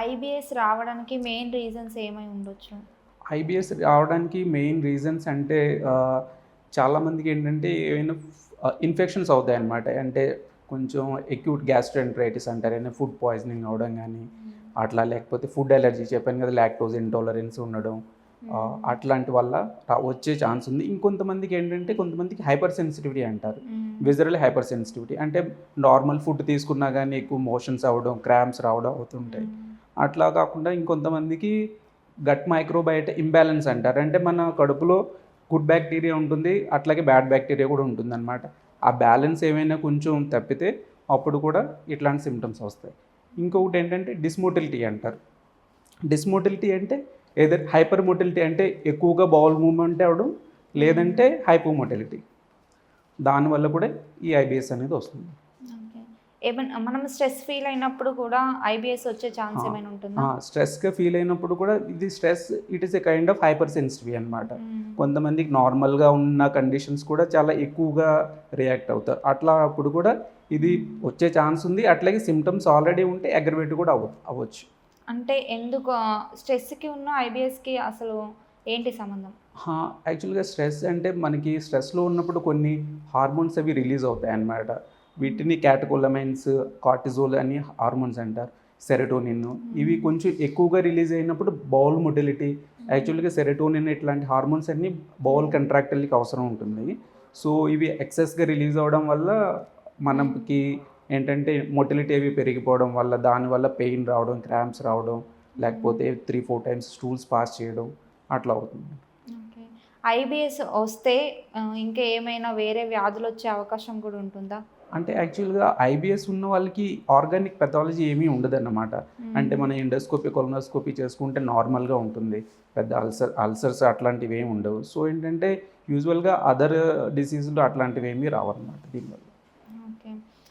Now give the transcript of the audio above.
IBS రావడానికి main reasons ఏమై ఉండొచ్చు? ఐబిఎస్ రావడానికి మెయిన్ రీజన్స్ అంటే చాలామందికి ఏంటంటే ఏమైనా ఇన్ఫెక్షన్స్ అవుతాయి అన్నమాట అంటే కొంచెం ఎక్యూట్ గ్యాస్ట్రెంట్రైటిస్ అంటారు. ఏమైనా ఫుడ్ పాయిజనింగ్ అవడం కానీ అట్లా లేకపోతే ఫుడ్ ఎలర్జీ చెప్పాను కదా లాక్టోజ్ ఇంటాలరెన్స్ ఉండడం అట్లాంటి వల్ల వచ్చే ఛాన్స్ ఉంది. ఇంకొంతమందికి ఏంటంటే కొంతమందికి హైపర్ సెన్సిటివిటీ అంటారు. విజరల్ హైపర్ సెన్సిటివిటీ అంటే నార్మల్ ఫుడ్ తీసుకున్నా కానీ ఎక్కువ మోషన్స్ అవ్వడం క్రాంప్స్ రావడం అవుతుంటాయి. అట్లా కాకుండా ఇంకొంతమందికి గట్ మైక్రోబయట ఇంబ్యాలెన్స్ అంటారు. అంటే మన కడుపులో గుడ్ బ్యాక్టీరియా ఉంటుంది అట్లాగే బ్యాడ్ బ్యాక్టీరియా కూడా ఉంటుంది అనమాట ఆ బ్యాలెన్స్ ఏమైనా కొంచెం తప్పితే అప్పుడు కూడా ఇట్లాంటి సిమ్టమ్స్ వస్తాయి. ఇంకొకటి ఏంటంటే డిస్మోటిలిటీ అంటారు. డిస్మోటిలిటీ అంటే ఏదర్ హైపర్ మోటిలిటీ అంటే ఎక్కువగా బౌల్ మూమెంట్ అవ్వడం లేదంటే హైపోమోటిలిటీ. దానివల్ల కూడా ఈ ఐబిఎస్ అనేది వస్తుంది. ఏమైనా మనం స్ట్రెస్ ఫీల్ అయినప్పుడు కూడా ఐబిఎస్ వచ్చే ఛాన్స్ ఏమైనా ఉంటుందా? స్ట్రెస్గా ఫీల్ అయినప్పుడు కూడా ఇది stress it is a kind of hyper sensitive అనమాట. కొంతమందికి నార్మల్గా ఉన్న కండిషన్స్ కూడా చాలా ఎక్కువగా రియాక్ట్ అవుతారు అట్లా అప్పుడు కూడా ఇది వచ్చే ఛాన్స్ ఉంది. అట్లాగే సిమ్టమ్స్ ఆల్రెడీ ఉంటే అగ్రవేట్ కూడా అవ్వ అవ్వచ్చు. అంటే ఎందుకు స్ట్రెస్కి ఉన్న ఐబిఎస్కి అసలు ఏంటి సంబంధం? యాక్చువల్గా స్ట్రెస్ అంటే మనకి స్ట్రెస్లో ఉన్నప్పుడు కొన్ని హార్మోన్స్ అవి రిలీజ్ అవుతాయి అన్నమాట వీటిని క్యాటకోలమైన్స్ కార్టిజోల్ అని హార్మోన్స్ అంటారు సెరటోనిన్ ఇవి కొంచెం ఎక్కువగా రిలీజ్ అయినప్పుడు బౌల్ మొటిలిటీ యాక్చువల్గా సెరటోనిన్ ఇట్లాంటి హార్మోన్స్ అన్ని బౌల్ కంట్రాక్టర్లకి అవసరం ఉంటుంది. సో ఇవి ఎక్సెస్గా రిలీజ్ అవ్వడం వల్ల మనకి ఏంటంటే మొటిలిటీ అవి పెరిగిపోవడం వల్ల దానివల్ల పెయిన్ రావడం క్రాంప్స్ రావడం లేకపోతే three four times stools pass చేయడం అట్లా అవుతుంది. ఐబిఎస్ వస్తే ఇంకా ఏమైనా వేరే వ్యాధులు వచ్చే అవకాశం కూడా ఉంటుందా? అంటే యాక్చువల్గా ఐబిఎస్ ఉన్న వాళ్ళకి ఆర్గానిక్ పెథాలజీ ఏమీ ఉండదన్నమాట. అంటే మన ఎండోస్కోపీ కొలనోస్కోపీ చేసుకుంటే నార్మల్గా ఉంటుంది. పెద్ద అల్సర్ అల్సర్స్ అట్లాంటివి ఏమి ఉండవు. సో ఏంటంటే యూజువల్గా అదర్ డిసీజులు అట్లాంటివి ఏమీ రావన్నమాట దీనివల్ల.